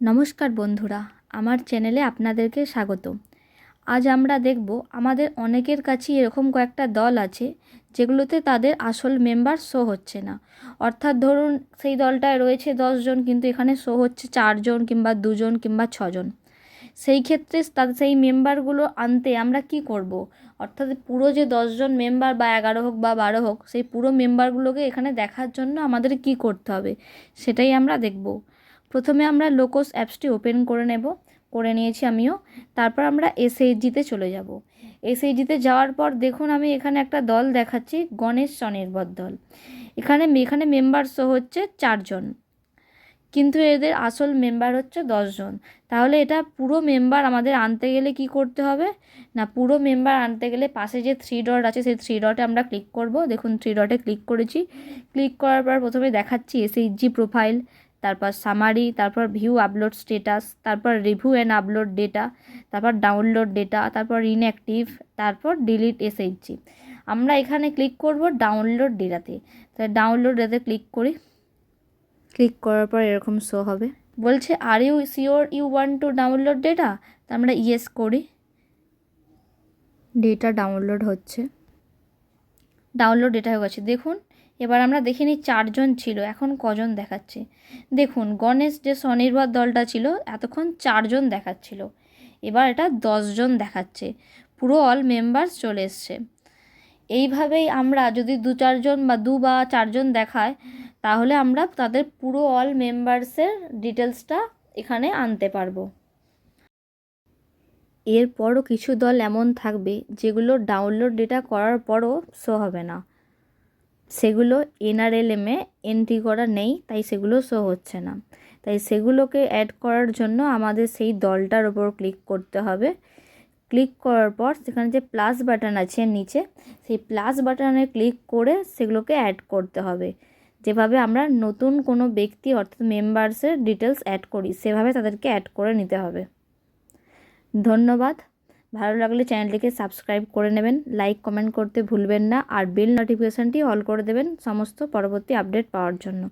নমস্কার বন্ধুরা, আমার চ্যানেলে আপনাদেরকে স্বাগত আজ আমরা দেখব আমাদের অনেকের কাছেই এরকম কয়েকটা দল আছে, যেগুলোতে তাদের আসল মেম্বার শো হচ্ছে না। অর্থাৎ ধরুন, সেই দলটায় রয়েছে দশজন, কিন্তু এখানে শো হচ্ছে চারজন কিংবা দুজন কিংবা ছজন। সেই ক্ষেত্রে তাদের সেই মেম্বারগুলো আনতে আমরা কি করব। অর্থাৎ পুরো যে দশজন মেম্বার, বা এগারো হোক বা বারো হোক, সেই পুরো মেম্বারগুলোকে এখানে দেখার জন্য আমাদের কি করতে হবে, সেটাই আমরা দেখব। প্রথমে আমরা লোকোস অ্যাপসটি ওপেন করে নেব, করে নিয়েছি আমিও। তারপর আমরা এসএইচজিতে চলে যাব। এসএইচজিতে যাওয়ার পর দেখুন আমি এখানে একটা দল দেখাচ্ছি, গণেশ স্বনির্ভর দল। এখানে এখানে মেম্বার শো হচ্ছে চারজন। কিন্তু এদের আসল মেম্বার হচ্ছে দশজন। তাহলে এটা পুরো মেম্বার আমাদের আনতে গেলে কি করতে হবে? না, পুরো মেম্বার আনতে গেলে পাশে যে থ্রি ডট আছে, সেই থ্রি ডটে আমরা ক্লিক করব। দেখুন থ্রি ডটে ক্লিক করেছি। ক্লিক করার পর প্রথমে দেখাচ্ছি এসএইচজি প্রোফাইল তারপর সামারি তারপর ভিউ আপলোড স্টেটাস তারপর রিভিউ অ্যান্ড আপলোড ডেটা তারপর ডাউনলোড ডেটা তারপর ইনঅ্যাক্টিভ তারপর ডিলিট এসএইচজি আমরা এখানে ক্লিক করব ডাউনলোড ডেটাতে তাহলে ডাউনলোড ডেটাতে ক্লিক করি। ক্লিক করার পর এরকম শো হবে। বলছে are you sure you want to download data তা আমরা ইয়েস করি। ডেটা ডাউনলোড হচ্ছে। ডাউনলোড ডেটা হয়ে গেছে। দেখুন এবার আমরা দেখে নিই চারজন ছিল, এখন কজন দেখাচ্ছে। দেখুন, গণেশ যে স্বনির্ভর দলটা ছিল, এতক্ষণ চারজন দেখাচ্ছিল। এবার এটা দশজন দেখাচ্ছে, পুরো অল মেম্বার্স চলে এসছে। এইভাবেই আমরা যদি দু চারজন বা দু বা চারজন দেখায়, তাহলে আমরা তাদের পুরো অল মেম্বার্সের ডিটেলসটা এখানে আনতে পারব। এরপরও কিছু দল এমন থাকবে, যেগুলো ডাউনলোড ডেটা করার পরও শো হবে না। সেগুলো এনআরএলএমে এন্ট্রি করা নেই, তাই সেগুলো শো হচ্ছে না। তাই সেগুলোকে অ্যাড করার জন্য আমাদের সেই দলটার ওপর ক্লিক করতে হবে। ক্লিক করার পর সেখানে যে প্লাস বাটন আছে নিচে, সেই প্লাস বাটনে ক্লিক করে সেগুলোকে অ্যাড করতে হবে। যেভাবে আমরা নতুন কোনো ব্যক্তি, অর্থাৎ মেম্বার্সের ডিটেলস অ্যাড করি, সেভাবে তাদেরকে অ্যাড করে নিতে হবে। ধন্যবাদ। ভালো লাগলে চ্যানেলটিকে সাবস্ক্রাইব করে নেবেন, লাইক, কমেন্ট করতে ভুলবেন না, আর বেল নোটিফিকেশানটি অল করে দেবেন সমস্ত পরবর্তী আপডেট পাওয়ার জন্য।